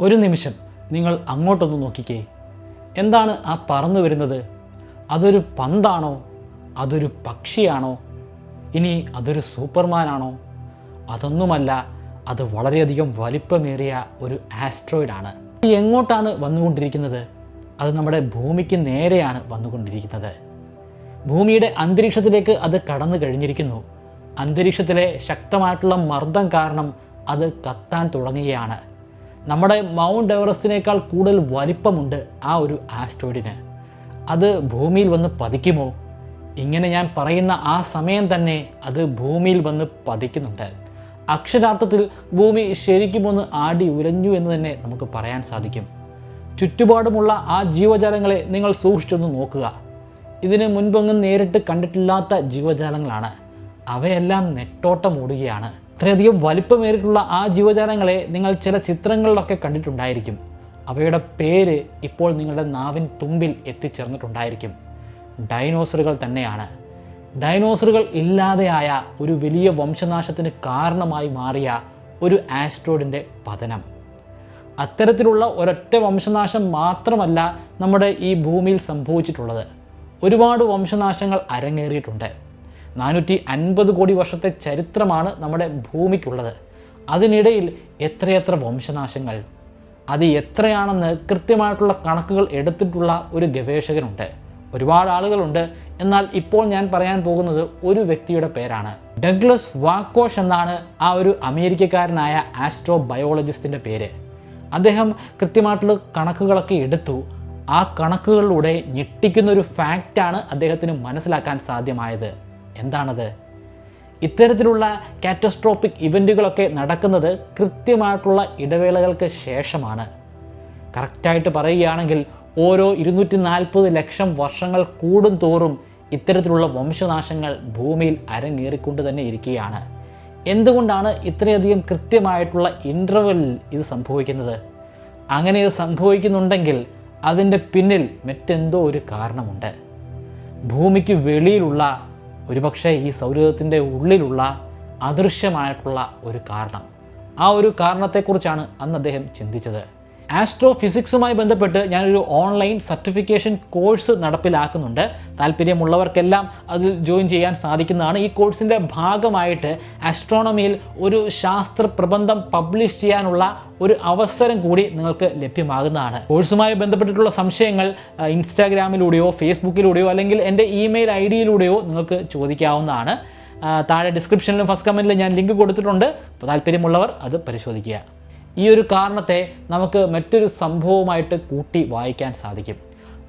ഒരു നിമിഷം നിങ്ങൾ അങ്ങോട്ടൊന്ന് നോക്കിക്കേ. എന്താണ് ആ പറന്നു വരുന്നത്? അതൊരു പന്താണോ? അതൊരു പക്ഷിയാണോ? ഇനി അതൊരു സൂപ്പർമാനാണോ? അതൊന്നുമല്ല അത് വളരെയധികം വലിപ്പമേറിയ ഒരു ആസ്ട്രോയിഡാണ്. എങ്ങോട്ടാണ് വന്നുകൊണ്ടിരിക്കുന്നത്? അത് നമ്മുടെ ഭൂമിക്ക് നേരെയാണ് വന്നുകൊണ്ടിരിക്കുന്നത്. ഭൂമിയുടെ അന്തരീക്ഷത്തിലേക്ക് അത് കടന്നു കഴിഞ്ഞിരിക്കുന്നു. അന്തരീക്ഷത്തിലെ ശക്തമായിട്ടുള്ള മർദ്ദം കാരണം അത് കത്താൻ തുടങ്ങുകയാണ്. നമ്മുടെ മൗണ്ട് എവറസ്റ്റിനേക്കാൾ കൂടുതൽ വലിപ്പമുണ്ട് ആ ഒരു ആസ്ട്രോയിഡിന് അത് ഭൂമിയിൽ വന്ന് പതിക്കുമോ? ഇങ്ങനെ ഞാൻ പറയുന്ന ആ സമയം തന്നെ അത് ഭൂമിയിൽ വന്ന് പതിക്കുന്നുണ്ട്. അക്ഷരാർത്ഥത്തിൽ ഭൂമി ശരിക്കും ഒന്ന് ആടി ഉരഞ്ഞു എന്ന് തന്നെ നമുക്ക് പറയാൻ സാധിക്കും. ചുറ്റുപാടുമുള്ള ആ ജീവജാലങ്ങളെ നിങ്ങൾ സൂക്ഷിച്ചൊന്ന് നോക്കുക. ഇതിന് മുൻപൊന്നും നേരിട്ട് കണ്ടിട്ടില്ലാത്ത ജീവജാലങ്ങളാണ്. അവയെല്ലാം നെട്ടോട്ടം ഓടുകയാണ് അത്രയധികം വലിപ്പമേറിയിട്ടുള്ള ആ ജീവജാലങ്ങളെ നിങ്ങൾ ചില ചിത്രങ്ങളിലൊക്കെ കണ്ടിട്ടുണ്ടായിരിക്കും. അവയുടെ പേര് ഇപ്പോൾ നിങ്ങളുടെ നാവിൻ തുമ്പിൽ എത്തിച്ചേർന്നിട്ടുണ്ടായിരിക്കും. ഡൈനോസറുകൾ തന്നെയാണ്. ഡൈനോസറുകൾ ഇല്ലാതെയായ ഒരു വലിയ വംശനാശത്തിന് കാരണമായി മാറിയ ഒരു ആസ്ട്രോയിഡിന്റെ പതനം. അത്തരത്തിലുള്ള ഒരൊറ്റ വംശനാശം മാത്രമല്ല നമ്മുടെ ഈ ഭൂമിയിൽ സംഭവിച്ചിട്ടുള്ളത്. ഒരുപാട് വംശനാശങ്ങൾ അരങ്ങേറിയിട്ടുണ്ട്. നാനൂറ്റി അൻപത് കോടി വർഷത്തെ ചരിത്രമാണ് നമ്മുടെ ഭൂമിക്കുള്ളത്. അതിനിടയിൽ എത്രയെത്ര വംശനാശങ്ങൾ അത് എത്രയാണെന്ന് കൃത്യമായിട്ടുള്ള കണക്കുകൾ എടുത്തിട്ടുള്ള ഒരു ഗവേഷകനുണ്ട്. ഒരുപാട് ആളുകളുണ്ട്. എന്നാൽ ഇപ്പോൾ ഞാൻ പറയാൻ പോകുന്നത് ഒരു വ്യക്തിയുടെ പേരാണ്. ഡഗ്ലസ് വാക്കോഷ് എന്നാണ് ആ ഒരു അമേരിക്കക്കാരനായ ആസ്ട്രോ ബയോളജിസ്റ്റിന്റെ പേര്. അദ്ദേഹം കൃത്യമായിട്ടുള്ള കണക്കുകളൊക്കെ എടുത്തു. ആ കണക്കുകളിലൂടെ ഞെട്ടിക്കുന്ന ഒരു ഫാക്റ്റാണ് അദ്ദേഹത്തിന് മനസ്സിലാക്കാൻ സാധ്യമായത്. എന്താണത്? ഇത്തരത്തിലുള്ള കാറ്റസ്ട്രോപ്പിക് ഇവന്റുകളൊക്കെ നടക്കുന്നത് കൃത്യമായിട്ടുള്ള ഇടവേളകൾക്ക് ശേഷമാണ്. കറക്റ്റായിട്ട് പറയുകയാണെങ്കിൽ ഓരോ ഇരുന്നൂറ്റി നാൽപ്പത് ലക്ഷം വർഷങ്ങൾ കൂടും തോറും ഇത്തരത്തിലുള്ള വംശനാശങ്ങൾ ഭൂമിയിൽ അരങ്ങേറിക്കൊണ്ട് തന്നെ ഇരിക്കുകയാണ്. എന്തുകൊണ്ടാണ് ഇത്രയധികം കൃത്യമായിട്ടുള്ള ഇന്റർവെല്ലിൽ ഇത് സംഭവിക്കുന്നത്? അങ്ങനെ ഇത് സംഭവിക്കുന്നുണ്ടെങ്കിൽ അതിന്റെ പിന്നിൽ മറ്റെന്തോ ഒരു കാരണമുണ്ട്. ഭൂമിക്ക് വെളിയിലുള്ള ഒരുപക്ഷെ ഈ സൗരയൂഥത്തിന്റെ ഉള്ളിലുള്ള അദൃശ്യമായിട്ടുള്ള ഒരു കാരണം. ആ ഒരു കാരണത്തെക്കുറിച്ചാണ് അന്ന് അദ്ദേഹം ചിന്തിച്ചത്. ആസ്ട്രോ ഫിസിക്സുമായി ബന്ധപ്പെട്ട് ഞാനൊരു ഓൺലൈൻ സർട്ടിഫിക്കേഷൻ കോഴ്സ് നടപ്പിലാക്കുന്നുണ്ട്. താല്പര്യമുള്ളവർക്കെല്ലാം അതിൽ ജോയിൻ ചെയ്യാൻ സാധിക്കുന്നതാണ്. ഈ കോഴ്സിന്റെ ഭാഗമായിട്ട് ആസ്ട്രോണമിയിൽ ഒരു ശാസ്ത്ര പ്രബന്ധം പബ്ലിഷ് ചെയ്യാനുള്ള ഒരു അവസരം കൂടി നിങ്ങൾക്ക് ലഭ്യമാകുന്നതാണ്. കോഴ്സുമായി ബന്ധപ്പെട്ടിട്ടുള്ള സംശയങ്ങൾ ഇൻസ്റ്റാഗ്രാമിലൂടെയോ ഫേസ്ബുക്കിലൂടെയോ അല്ലെങ്കിൽ എന്റെ ഇമെയിൽ ഐ ഡിയിലൂടെയോ നിങ്ങൾക്ക് ചോദിക്കാവുന്നതാണ്. താഴെ ഡിസ്ക്രിപ്ഷനിലും ഫസ്റ്റ് കമന്റിലും ഞാൻ ലിങ്ക് കൊടുത്തിട്ടുണ്ട്. താല്പര്യമുള്ളവർ അത് പരിശോധിക്കുക. ഈ ഒരു കാരണത്തെ നമുക്ക് മറ്റൊരു സംഭവവുമായിട്ട് കൂട്ടി വായിക്കാൻ സാധിക്കും.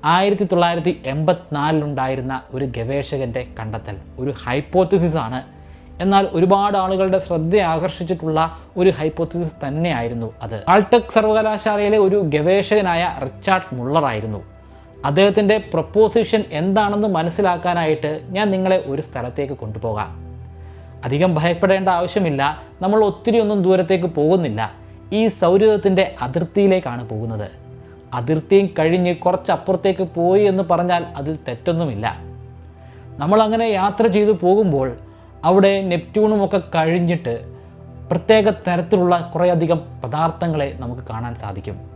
ആയിരത്തി തൊള്ളായിരത്തി എൺപത്തിനാലിലുണ്ടായിരുന്ന ഒരു ഗവേഷകന്റെ കണ്ടെത്തൽ ഒരു ഹൈപ്പോത്തിസിസ് ആണ്. എന്നാൽ ഒരുപാട് ആളുകളുടെ ശ്രദ്ധ ആകർഷിച്ചിട്ടുള്ള ഒരു ഹൈപ്പോത്തിസിസ് തന്നെയായിരുന്നു അത്. ആൾടെക് സർവകലാശാലയിലെ ഒരു ഗവേഷകനായ റിച്ചാർഡ് മുള്ളറായിരുന്നു അദ്ദേഹത്തിന്റെ പ്രപ്പോസിഷൻ എന്താണെന്ന് മനസ്സിലാക്കാനായിട്ട് ഞാൻ നിങ്ങളെ ഒരു സ്ഥലത്തേക്ക് കൊണ്ടുപോകാം. അധികം ഭയപ്പെടേണ്ട ആവശ്യമില്ല. നമ്മൾ ഒത്തിരി ഒന്നും ദൂരത്തേക്ക് പോകുന്നില്ല. ഈ സൗരയൂഥത്തിന്റെ അതിർത്തിയിലേക്കാണ് പോകുന്നത്. അതിർത്തിയും കഴിഞ്ഞ് കുറച്ചപ്പുറത്തേക്ക് പോയി എന്ന് പറഞ്ഞാൽ അതിൽ തെറ്റൊന്നുമില്ല. നമ്മളങ്ങനെ യാത്ര ചെയ്തു പോകുമ്പോൾ അവിടെ നെപ്റ്റ്യൂണുമൊക്കെ കഴിഞ്ഞിട്ട് പ്രത്യേക തരത്തിലുള്ള കുറേയധികം പദാർത്ഥങ്ങളെ നമുക്ക് കാണാൻ സാധിക്കും.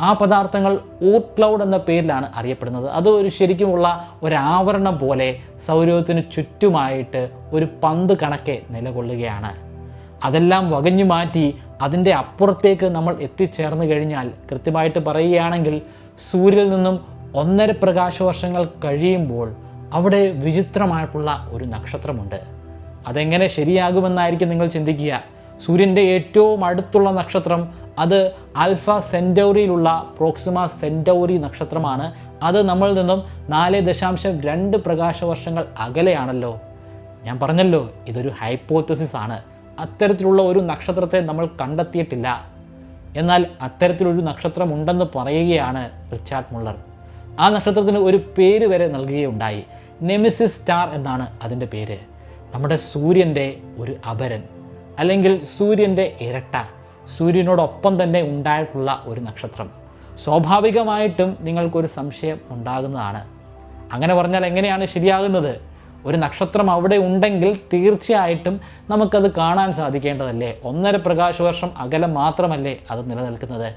ആ പദാർത്ഥങ്ങൾ ഊട്ട് ക്ലൗഡ് എന്ന പേരിലാണ് അറിയപ്പെടുന്നത്. അത് ഒരു ശരിക്കുമുള്ള ഒരാവരണം പോലെ സൗരയൂഥത്തിന് ചുറ്റുമായിട്ട് ഒരു പന്ത് കണക്കെ നിലകൊള്ളുകയാണ്. അതെല്ലാം വകഞ്ഞു മാറ്റി അതിന്റെ അപ്പുറത്തേക്ക് നമ്മൾ എത്തിച്ചേർന്ന് കഴിഞ്ഞാൽ കൃത്യമായിട്ട് പറയുകയാണെങ്കിൽ സൂര്യനിൽ നിന്നും ഒന്നര പ്രകാശവർഷങ്ങൾ കഴിയുമ്പോൾ അവിടെ വിചിത്രമായിട്ടുള്ള ഒരു നക്ഷത്രമുണ്ട്. അതെങ്ങനെ ശരിയാകുമെന്നായിരിക്കും നിങ്ങൾ ചിന്തിക്കുക. സൂര്യന്റെ ഏറ്റവും അടുത്തുള്ള നക്ഷത്രം അത് ആൽഫ സെന്റൗറിയിലുള്ള പ്രോക്സിമ സെന്റൗറി നക്ഷത്രമാണ്. അത് നമ്മളിൽ നിന്നും നാല് ദശാംശം രണ്ട് പ്രകാശവർഷങ്ങൾ അകലെയാണല്ലോ. ഞാൻ പറഞ്ഞല്ലോ ഇതൊരു ഹൈപ്പോത്തസിസ് ആണ് അത്തരത്തിലുള്ള ഒരു നക്ഷത്രത്തെ നമ്മൾ കണ്ടെത്തിയിട്ടില്ല. എന്നാൽ അത്തരത്തിലൊരു നക്ഷത്രം ഉണ്ടെന്ന് പറയുകയാണ് റിച്ചാർഡ് മുള്ളർ. ആ നക്ഷത്രത്തിന് ഒരു പേര് വരെ നൽകുകയുണ്ടായി. നെമിസിസ് സ്റ്റാർ എന്നാണ് അതിന്റെ പേര്. നമ്മുടെ സൂര്യന്റെ ഒരു അപരൻ അല്ലെങ്കിൽ സൂര്യന്റെ ഇരട്ട സൂര്യനോടൊപ്പം തന്നെ ഉണ്ടായിട്ടുള്ള ഒരു നക്ഷത്രം. സ്വാഭാവികമായിട്ടും നിങ്ങൾക്കൊരു സംശയം ഉണ്ടാകുന്നതാണ്. അങ്ങനെ പറഞ്ഞാൽ എങ്ങനെയാണ് ശരിയാകുന്നത്? ഒരു നക്ഷത്രം അവിടെ ഉണ്ടെങ്കിൽ തീർച്ചയായിട്ടും നമുക്കത് കാണാൻ സാധിക്കേണ്ടതല്ലേ? ഒന്നര പ്രകാശ വർഷം അകലം മാത്രമല്ലേ അത് നിലനിൽക്കുന്നത്?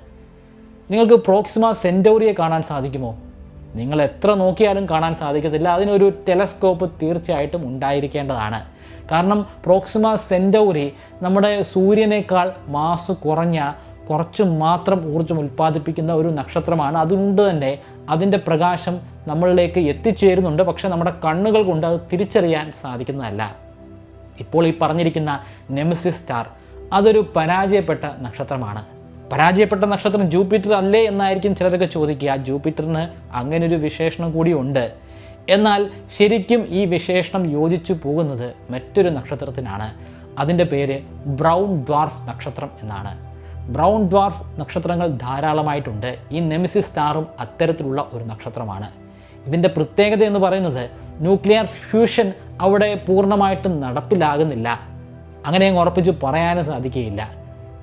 നിങ്ങൾക്ക് പ്രോക്സിമ സെന്റോറിയെ കാണാൻ സാധിക്കുമോ? നിങ്ങൾ എത്ര നോക്കിയാലും കാണാൻ സാധിക്കത്തില്ല. അതിനൊരു ടെലസ്കോപ്പ് തീർച്ചയായിട്ടും ഉണ്ടായിരിക്കേണ്ടതാണ്. കാരണം പ്രോക്സിമ സെന്റോറി നമ്മുടെ സൂര്യനേക്കാൾ മാസ് കുറഞ്ഞ കുറച്ച് മാത്രം ഊർജം ഉൽപ്പാദിപ്പിക്കുന്ന ഒരു നക്ഷത്രമാണ്. അതുകൊണ്ട് തന്നെ അതിന്റെ പ്രകാശം നമ്മളിലേക്ക് എത്തിച്ചേരുന്നുണ്ട്. പക്ഷേ നമ്മുടെ കണ്ണുകൾ കൊണ്ട് അത് തിരിച്ചറിയാൻ സാധിക്കുന്നതല്ല. ഇപ്പോൾ ഈ പറഞ്ഞിരിക്കുന്ന നെമസിസ് സ്റ്റാർ അതൊരു പരാജയപ്പെട്ട നക്ഷത്രമാണ്. പരാജയപ്പെട്ട നക്ഷത്രം ജൂപ്പിറ്റർ അല്ലേ എന്നായിരിക്കും ചിലരൊക്കെ ചോദിക്കുക. ജൂപ്പിറ്ററിന് അങ്ങനെ ഒരു വിശേഷണം ഉണ്ട്. എന്നാൽ ശരിക്കും ഈ വിശേഷണം യോജിച്ചു പോകുന്നത് മറ്റൊരു നക്ഷത്രത്തിനാണ്. അതിന്റെ പേര് ബ്രൗൺ ഡ്വാർഫ് നക്ഷത്രം എന്നാണ്. ബ്രൗൺ ഡ്വാർഫ് നക്ഷത്രങ്ങൾ ധാരാളമായിട്ടുണ്ട്. ഈ നെമിസിസ് സ്റ്റാറും അത്തരത്തിലുള്ള ഒരു നക്ഷത്രമാണ്. ഇതിന്റെ പ്രത്യേകത എന്ന് പറയുന്നത് ന്യൂക്ലിയർ ഫ്യൂഷൻ അവിടെ പൂർണമായിട്ടും നടപ്പിലാകുന്നില്ല. അങ്ങനെ അങ്ങ് ഉറപ്പിച്ച് പറയാനും സാധിക്കുകയില്ല.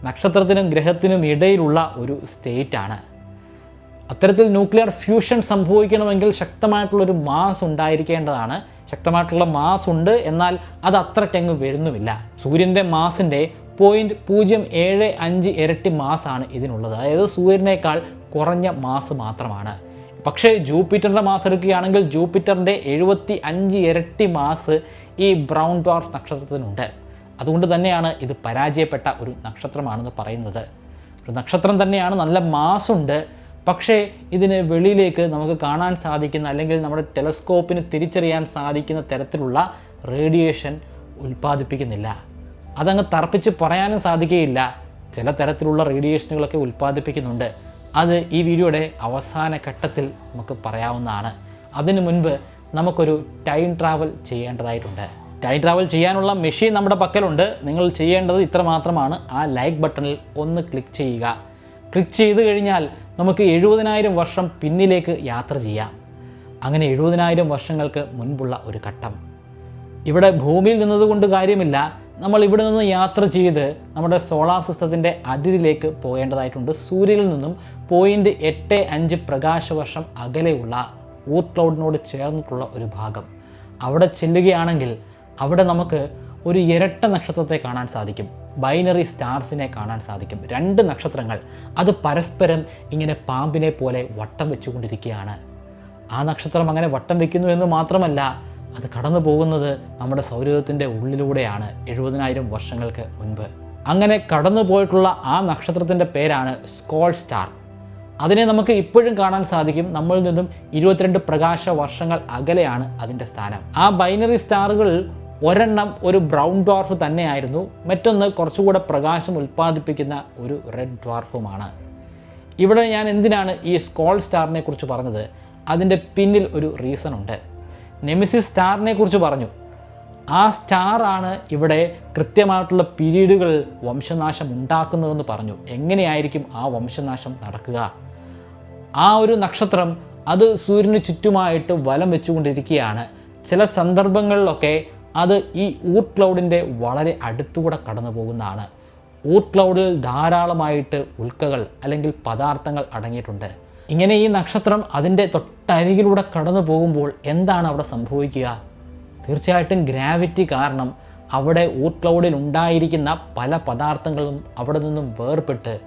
നക്ഷത്രത്തിനും ഗ്രഹത്തിനും ഇടയിലുള്ള ഒരു സ്റ്റേറ്റാണ്. അത്തരത്തിൽ ന്യൂക്ലിയർ ഫ്യൂഷൻ സംഭവിക്കണമെങ്കിൽ ശക്തമായിട്ടുള്ളൊരു മാസ് ഉണ്ടായിരിക്കേണ്ടതാണ്. ശക്തമായിട്ടുള്ള മാസ് ഉണ്ട് എന്നാൽ അത് അത്രയ്ക്കങ്ങ് വരുന്നുമില്ല. സൂര്യന്റെ മാസിന്റെ പോയിന്റ് പൂജ്യം ഏഴ് അഞ്ച് ഇരട്ടി മാസാണ് ഇതിനുള്ളത്. അതായത് സൂര്യനേക്കാൾ കുറഞ്ഞ മാസ് മാത്രമാണ്. പക്ഷേ ജൂപ്പിറ്ററിന്റെ മാസ് എടുക്കുകയാണെങ്കിൽ ജൂപ്പിറ്ററിന്റെ എഴുപത്തി അഞ്ച് ഇരട്ടി മാസ് ഈ ബ്രൗൺ ഡ്വാർഫ് നക്ഷത്രത്തിനുണ്ട്. അതുകൊണ്ട് തന്നെയാണ് ഇത് പരാജയപ്പെട്ട ഒരു നക്ഷത്രമാണെന്ന് പറയുന്നത്. ഒരു നക്ഷത്രം തന്നെയാണ് നല്ല മാസുണ്ട്. പക്ഷേ ഇതിന് വെളിയിലേക്ക് നമുക്ക് കാണാൻ സാധിക്കുന്ന അല്ലെങ്കിൽ നമ്മുടെ ടെലസ്കോപ്പിന് തിരിച്ചറിയാൻ സാധിക്കുന്ന തരത്തിലുള്ള റേഡിയേഷൻ ഉൽപ്പാദിപ്പിക്കുന്നില്ല. അതങ്ങ് തർപ്പിച്ച് പറയാനും സാധിക്കുകയില്ല. ചില തരത്തിലുള്ള റേഡിയേഷനുകളൊക്കെ ഉൽപ്പാദിപ്പിക്കുന്നുണ്ട്. അത് ഈ വീഡിയോയുടെ അവസാന ഘട്ടത്തിൽ നമുക്ക് പറയാവുന്നതാണ്. അതിനു മുൻപ് നമുക്കൊരു ടൈം ട്രാവൽ ചെയ്യേണ്ടതായിട്ടുണ്ട്. ടൈം ട്രാവൽ ചെയ്യാനുള്ള മെഷീൻ നമ്മുടെ പക്കലുണ്ട്. നിങ്ങൾ ചെയ്യേണ്ടത് ഇത്ര മാത്രമാണ്. ആ ലൈക്ക് ബട്ടണിൽ ഒന്ന് ക്ലിക്ക് ചെയ്യുക. ക്ലിക്ക് ചെയ്ത് കഴിഞ്ഞാൽ നമുക്ക് എഴുപതിനായിരം വർഷം പിന്നിലേക്ക് യാത്ര ചെയ്യാം. അങ്ങനെ എഴുപതിനായിരം വർഷങ്ങൾക്ക് മുൻപുള്ള ഒരു ഘട്ടം. ഇവിടെ ഭൂമിയിൽ നിന്നതുകൊണ്ട് കാര്യമില്ല. നമ്മൾ ഇവിടെ നിന്ന് യാത്ര ചെയ്ത് നമ്മുടെ സോളാർ സിസ്റ്റത്തിന്റെ അതിരിലേക്ക് പോകേണ്ടതായിട്ടുണ്ട്. സൂര്യനിൽ നിന്നും പോയിന്റ് എട്ട് അഞ്ച് പ്രകാശവർഷം അകലെയുള്ള ഊർ ക്ലൗഡിനോട് ചേർന്നിട്ടുള്ള ഒരു ഭാഗം. അവിടെ ചെല്ലുകയാണെങ്കിൽ അവിടെ നമുക്ക് ഒരു ഇരട്ട നക്ഷത്രത്തെ കാണാൻ സാധിക്കും. ബൈനറി സ്റ്റാർസിനെ കാണാൻ സാധിക്കും. രണ്ട് നക്ഷത്രങ്ങൾ അത് പരസ്പരം ഇങ്ങനെ പാമ്പിനെ പോലെ വട്ടം വെച്ചുകൊണ്ടിരിക്കുകയാണ്. ആ നക്ഷത്രം അങ്ങനെ വട്ടം വെക്കുന്നു എന്ന് മാത്രമല്ല അത് കടന്നു പോകുന്നത് നമ്മുടെ സൗരയൂഥത്തിന്റെ ഉള്ളിലൂടെയാണ് എഴുപതിനായിരം വർഷങ്ങൾക്ക് മുൻപ്. അങ്ങനെ കടന്നു പോയിട്ടുള്ള ആ നക്ഷത്രത്തിന്റെ പേരാണ് സ്കോൾ സ്റ്റാർ. അതിനെ നമുക്ക് ഇപ്പോഴും കാണാൻ സാധിക്കും. നമ്മളിൽ നിന്നും ഇരുപത്തിരണ്ട് പ്രകാശ വർഷങ്ങൾ അകലെയാണ് അതിന്റെ സ്ഥാനം. ആ ബൈനറി സ്റ്റാറുകളിൽ ഒരെണ്ണം ഒരു ബ്രൗൺ ഡ്വാർഫ് തന്നെയായിരുന്നു. മറ്റൊന്ന് കുറച്ചുകൂടെ പ്രകാശം ഉൽപ്പാദിപ്പിക്കുന്ന ഒരു റെഡ് ഡ്വാർഫുമാണ്. ഇവിടെ ഞാൻ എന്തിനാണ് ഈ സ്കോൾ സ്റ്റാറിനെ കുറിച്ച് പറഞ്ഞത്? അതിന്റെ പിന്നിൽ ഒരു റീസൺ ഉണ്ട്. നെമിസിസ് സ്റ്റാറിനെ കുറിച്ച് പറഞ്ഞു. ആ സ്റ്റാറാണ് ഇവിടെ കൃത്യമായിട്ടുള്ള പീരീഡുകൾ വംശനാശം ഉണ്ടാക്കുന്നതെന്ന് പറഞ്ഞു. എങ്ങനെയായിരിക്കും ആ വംശനാശം നടക്കുക? ആ ഒരു നക്ഷത്രം അത് സൂര്യന് ചുറ്റുമായിട്ട് വലം വെച്ചുകൊണ്ടിരിക്കുകയാണ്. ചില സന്ദർഭങ്ങളിലൊക്കെ അത് ഈ ഊർട്ട് ക്ലൗഡിന്റെ വളരെ അടുത്തുകൂടെ കടന്നു പോകുന്നതാണ് ഊർട്ട് ക്ലൗഡിൽ ധാരാളമായിട്ട് ഉൽക്കകൾ അല്ലെങ്കിൽ പദാർത്ഥങ്ങൾ അടങ്ങിയിട്ടുണ്ട്. ഇങ്ങനെ ഈ നക്ഷത്രം അതിന്റെ തൊട്ടരികിലൂടെ കടന്നു പോകുമ്പോൾ എന്താണ് അവിടെ സംഭവിക്കുക? തീർച്ചയായിട്ടും ഗ്രാവിറ്റി കാരണം അവിടെ ഊർ ക്ലൗഡിൽ ഉണ്ടായിരിക്കുന്ന പല പദാർത്ഥങ്ങളും അവിടെ നിന്നും വേർപെട്ട്.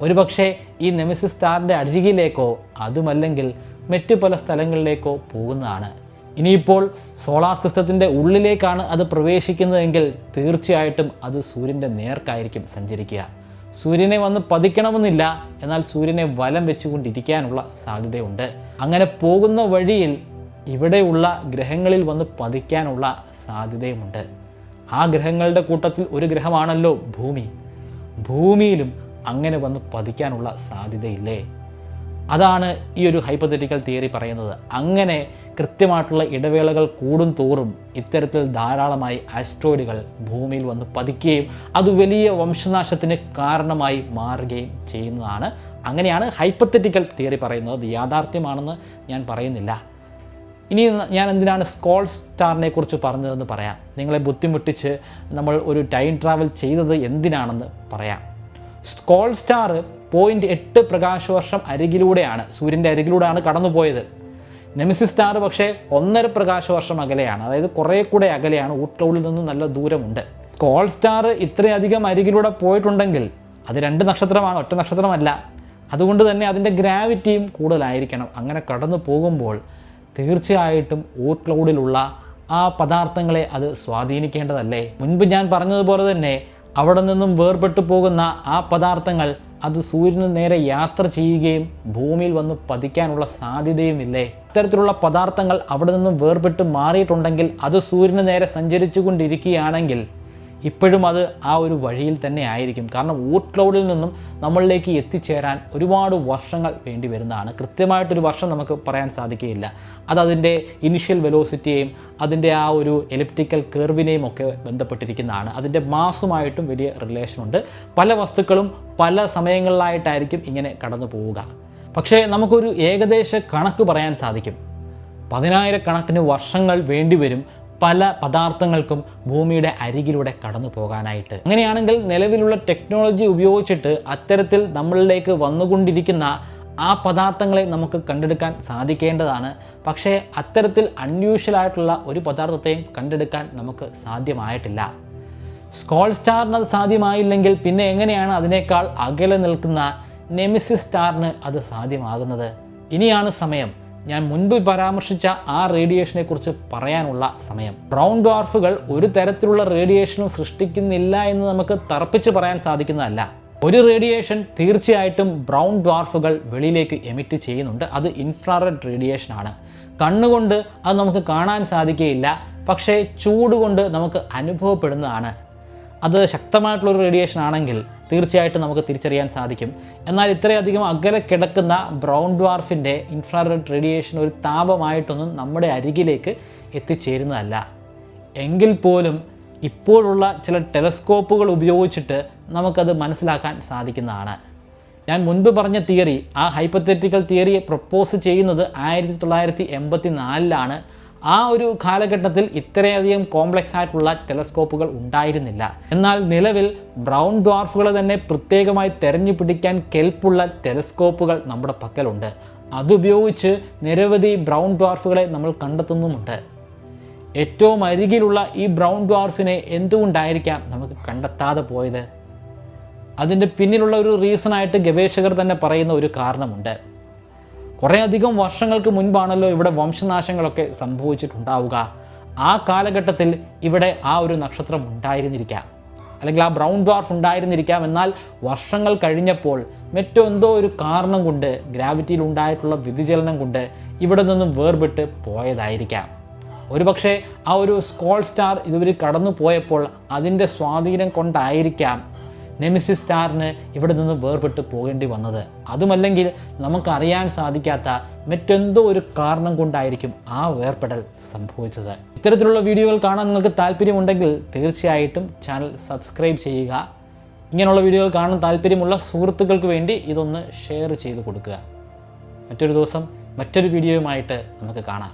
ഒരുപക്ഷെ ഈ നെമിസിസ് സ്റ്റാറിന്റെ അരികിലേക്കോ അതുമല്ലെങ്കിൽ മറ്റു പല സ്ഥലങ്ങളിലേക്കോ പോകുന്നതാണ്. ഇനിയിപ്പോൾ സോളാർ സിസ്റ്റത്തിന്റെ ഉള്ളിലേക്കാണ് അത് പ്രവേശിക്കുന്നതെങ്കിൽ തീർച്ചയായിട്ടും അത് സൂര്യന്റെ നേർക്കായിരിക്കും സഞ്ചരിക്കുക. സൂര്യനെ വന്ന് പതിക്കണമെന്നില്ല. എന്നാൽ സൂര്യനെ വലം വെച്ചുകൊണ്ടിരിക്കാനുള്ള സാധ്യതയുണ്ട്. അങ്ങനെ പോകുന്ന വഴിയിൽ ഇവിടെയുള്ള ഗ്രഹങ്ങളിൽ വന്ന് പതിക്കാനുള്ള സാധ്യതയുമുണ്ട്. ആ ഗ്രഹങ്ങളുടെ കൂട്ടത്തിൽ ഒരു ഗ്രഹമാണല്ലോ ഭൂമി. ഭൂമിയിലും അങ്ങനെ വന്ന് പതിക്കാനുള്ള സാധ്യതയില്ലേ? അതാണ് ഈ ഒരു ഹൈപ്പത്തറ്റിക്കൽ തിയറി പറയുന്നത്. അങ്ങനെ കൃത്യമായിട്ടുള്ള ഇടവേളകൾ കൂടും തോറും ഇത്തരത്തിൽ ധാരാളമായി ആസ്ട്രോയിഡുകൾ ഭൂമിയിൽ വന്ന് പതിക്കുകയും അത് വലിയ വംശനാശത്തിന് കാരണമായി മാറുകയും ചെയ്യുന്നതാണ്. അങ്ങനെയാണ് ഹൈപ്പത്തറ്റിക്കൽ തിയറി പറയുന്നത്. അത് യാഥാർത്ഥ്യമാണെന്ന് ഞാൻ പറയുന്നില്ല. ഇനി ഞാൻ എന്തിനാണ് സ്കോൾ സ്റ്റാറിനെ കുറിച്ച് പറഞ്ഞതെന്ന് പറയാം. നിങ്ങളെ ബുദ്ധിമുട്ടിച്ച് നമ്മൾ ഒരു ടൈം ട്രാവൽ ചെയ്തത് എന്തിനാണെന്ന് പറയാം. സ്കോൾ സ്റ്റാർ പോയിന്റ് എട്ട് പ്രകാശവർഷം അരികിലൂടെയാണ് സൂര്യന്റെ അരികിലൂടെയാണ് കടന്നുപോയത്. നെമിസി സ്റ്റാർ പക്ഷേ ഒന്നര പ്രകാശ വർഷം അകലെയാണ് അതായത് കുറേ കൂടെ അകലെയാണ് ഊട്ടൗളിൽ നിന്നും നല്ല ദൂരമുണ്ട്. കോൾ സ്റ്റാർ ഇത്രയധികം അരികിലൂടെ പോയിട്ടുണ്ടെങ്കിൽ അത് രണ്ട് നക്ഷത്രമാണ് ഒറ്റ നക്ഷത്രമല്ല. അതുകൊണ്ട് തന്നെ അതിന്റെ ഗ്രാവിറ്റിയും കൂടുതലായിരിക്കണം. അങ്ങനെ കടന്നു പോകുമ്പോൾ തീർച്ചയായിട്ടും ഊട്ട്ലൗഡിലുള്ള ആ പദാർത്ഥങ്ങളെ അത് സ്വാധീനിക്കേണ്ടതല്ലേ? മുൻപ് ഞാൻ പറഞ്ഞതുപോലെ തന്നെ അവിടെ നിന്നും വേർപെട്ടു പോകുന്ന ആ പദാർത്ഥങ്ങൾ അത് സൂര്യന് നേരെ യാത്ര ചെയ്യുകയും ഭൂമിയിൽ വന്ന് പതിക്കാനുള്ള സാധ്യതയുമില്ലേ? ഇത്തരത്തിലുള്ള പദാർത്ഥങ്ങൾ അവിടെ നിന്നും വേർപെട്ട് മാറിയിട്ടുണ്ടെങ്കിൽ അത് സൂര്യന് നേരെ സഞ്ചരിച്ചു കൊണ്ടിരിക്കുകയാണെങ്കിൽ ഇപ്പോഴും അത് ആ ഒരു വഴിയിൽ തന്നെ ആയിരിക്കും. കാരണം ഊട്ട് ക്ലൗഡിൽ നിന്നും നമ്മളിലേക്ക് എത്തിച്ചേരാൻ ഒരുപാട് വർഷങ്ങൾ വേണ്ടി വരുന്നതാണ്. കൃത്യമായിട്ടൊരു വർഷം നമുക്ക് പറയാൻ സാധിക്കുകയില്ല. അത് അതിന്റെ ഇനിഷ്യൽ വെലോസിറ്റിയെയും അതിന്റെ ആ ഒരു എലിപ്റ്റിക്കൽ കർവിനെയും ഒക്കെ ബന്ധപ്പെട്ടിരിക്കുന്നതാണ്. അതിന്റെ മാസുമായിട്ടും വലിയ റിലേഷനുണ്ട് പല വസ്തുക്കളും പല സമയങ്ങളിലായിട്ടായിരിക്കും ഇങ്ങനെ കടന്നു പോവുക. പക്ഷേ നമുക്കൊരു ഏകദേശ കണക്ക് പറയാൻ സാധിക്കും. പതിനായിരക്കണക്കിന് വർഷങ്ങൾ വേണ്ടിവരും പല പദാർത്ഥങ്ങൾക്കും ഭൂമിയുടെ അരികിലൂടെ കടന്നു പോകാനായിട്ട്. അങ്ങനെയാണെങ്കിൽ നിലവിലുള്ള ടെക്നോളജി ഉപയോഗിച്ചിട്ട് അത്തരത്തിൽ നമ്മളിലേക്ക് വന്നുകൊണ്ടിരിക്കുന്ന ആ പദാർത്ഥങ്ങളെ നമുക്ക് കണ്ടെടുക്കാൻ സാധിക്കേണ്ടതാണ്. പക്ഷേ അത്തരത്തിൽ അൺയൂഷ്വൽ ആയിട്ടുള്ള ഒരു പദാർത്ഥത്തെയും കണ്ടെടുക്കാൻ നമുക്ക് സാധ്യമായിട്ടില്ല. സ്കോൾ സ്റ്റാറിന് അത് സാധ്യമായില്ലെങ്കിൽ പിന്നെ എങ്ങനെയാണ് അതിനേക്കാൾ അകലെ നിൽക്കുന്ന നെമിസിസ് സ്റ്റാറിന് അത് സാധ്യമാകുന്നത്? ഇനിയാണ് സമയം. ഞാൻ മുൻപ് പരാമർശിച്ച ആ റേഡിയേഷനെ കുറിച്ച് പറയാനുള്ള സമയം. ബ്രൗൺ ഡോർഫുകൾ ഒരു തരത്തിലുള്ള റേഡിയേഷനും സൃഷ്ടിക്കുന്നില്ല എന്ന് നമുക്ക് തർപ്പിച്ച് പറയാൻ സാധിക്കുന്നതല്ല. ഒരു റേഡിയേഷൻ തീർച്ചയായിട്ടും ബ്രൗൺ ഡ്വാർഫുകൾ വെളിയിലേക്ക് എമിറ്റ് ചെയ്യുന്നുണ്ട്. അത് ഇൻഫ്രാറെഡ് റേഡിയേഷൻ ആണ്. കണ്ണുകൊണ്ട് അത് നമുക്ക് കാണാൻ സാധിക്കുകയില്ല. പക്ഷേ ചൂട് കൊണ്ട് നമുക്ക് അനുഭവപ്പെടുന്നതാണ്. അത് ശക്തമായിട്ടുള്ളൊരു റേഡിയേഷൻ ആണെങ്കിൽ തീർച്ചയായിട്ടും നമുക്ക് തിരിച്ചറിയാൻ സാധിക്കും. എന്നാൽ ഇത്രയധികം അകലെ കിടക്കുന്ന ബ്രൗൺ ഡ്വാർഫിന്റെ ഇൻഫ്രാറെഡ് റേഡിയേഷൻ ഒരു താപമായിട്ടൊന്നും നമ്മുടെ അരികിലേക്ക് എത്തിച്ചേരുന്നതല്ല. എങ്കിൽ പോലും ഇപ്പോഴുള്ള ചില ടെലസ്കോപ്പുകൾ ഉപയോഗിച്ചിട്ട് നമുക്കത് മനസ്സിലാക്കാൻ സാധിക്കുന്നതാണ്. ഞാൻ മുൻപ് പറഞ്ഞ തിയറി ആ ഹൈപ്പത്തറ്റിക്കൽ തിയറിയെ പ്രപ്പോസ് ചെയ്യുന്നത് ആയിരത്തി തൊള്ളായിരത്തി എൺപത്തി നാലിലാണ് ആ ഒരു കാലഘട്ടത്തിൽ ഇത്രയധികം കോംപ്ലക്സ് ആയിട്ടുള്ള ടെലസ്കോപ്പുകൾ ഉണ്ടായിരുന്നില്ല. എന്നാൽ നിലവിൽ ബ്രൗൺ ഡ്വാർഫുകളെ തന്നെ പ്രത്യേകമായി തെരഞ്ഞു പിടിക്കാൻ കെൽപ്പുള്ള ടെലസ്കോപ്പുകൾ നമ്മുടെ പക്കലുണ്ട്. അതുപയോഗിച്ച് നിരവധി ബ്രൗൺ ഡ്വാർഫുകളെ നമ്മൾ കണ്ടെത്തുന്നുമുണ്ട്. ഏറ്റവും അരികിലുള്ള ഈ ബ്രൗൺ ഡ്വാർഫിനെ എന്തുകൊണ്ടായിരിക്കാം നമുക്ക് കണ്ടെത്താതെ പോയത്? അതിന്റെ പിന്നിലുള്ള ഒരു റീസണായിട്ട് ഗവേഷകർ തന്നെ പറയുന്ന ഒരു കാരണമുണ്ട്. കുറേയധികം വർഷങ്ങൾക്ക് മുൻപാണല്ലോ ഇവിടെ വംശനാശങ്ങളൊക്കെ സംഭവിച്ചിട്ടുണ്ടാവുക. ആ കാലഘട്ടത്തിൽ ഇവിടെ ആ ഒരു നക്ഷത്രം ഉണ്ടായിരുന്നിരിക്കാം. അല്ലെങ്കിൽ ആ ബ്രൗൺ ഡ്വാർഫ് ഉണ്ടായിരുന്നിരിക്കാം. എന്നാൽ വർഷങ്ങൾ കഴിഞ്ഞപ്പോൾ മറ്റെന്തോ ഒരു കാരണം കൊണ്ട് ഗ്രാവിറ്റിയിൽ ഉണ്ടായിട്ടുള്ള വ്യതിചലനം കൊണ്ട് ഇവിടെ നിന്നും വേർപെട്ട് പോയതായിരിക്കാം. ഒരുപക്ഷെ ആ ഒരു സ്കോൾ സ്റ്റാർ ഇതുവരെ കടന്നു പോയപ്പോൾ അതിന്റെ സ്വാധീനം കൊണ്ടായിരിക്കാം നെമിസിസ് സ്റ്റാറിന് ഇവിടെ നിന്ന് വേർപെട്ട് പോകേണ്ടി വന്നത്. അതുമല്ലെങ്കിൽ നമുക്കറിയാൻ സാധിക്കാത്ത മറ്റെന്തോ ഒരു കാരണം കൊണ്ടായിരിക്കും ആ വേർപെടൽ സംഭവിച്ചത്. ഇത്തരത്തിലുള്ള വീഡിയോകൾ കാണാൻ നിങ്ങൾക്ക് താല്പര്യമുണ്ടെങ്കിൽ തീർച്ചയായിട്ടും ചാനൽ സബ്സ്ക്രൈബ് ചെയ്യുക. ഇങ്ങനെയുള്ള വീഡിയോകൾ കാണാൻ താല്പര്യമുള്ള സുഹൃത്തുക്കൾക്ക് വേണ്ടി ഇതൊന്ന് ഷെയർ ചെയ്ത് കൊടുക്കുക. മറ്റൊരു ദിവസം മറ്റൊരു വീഡിയോയുമായിട്ട് നമുക്ക് കാണാം.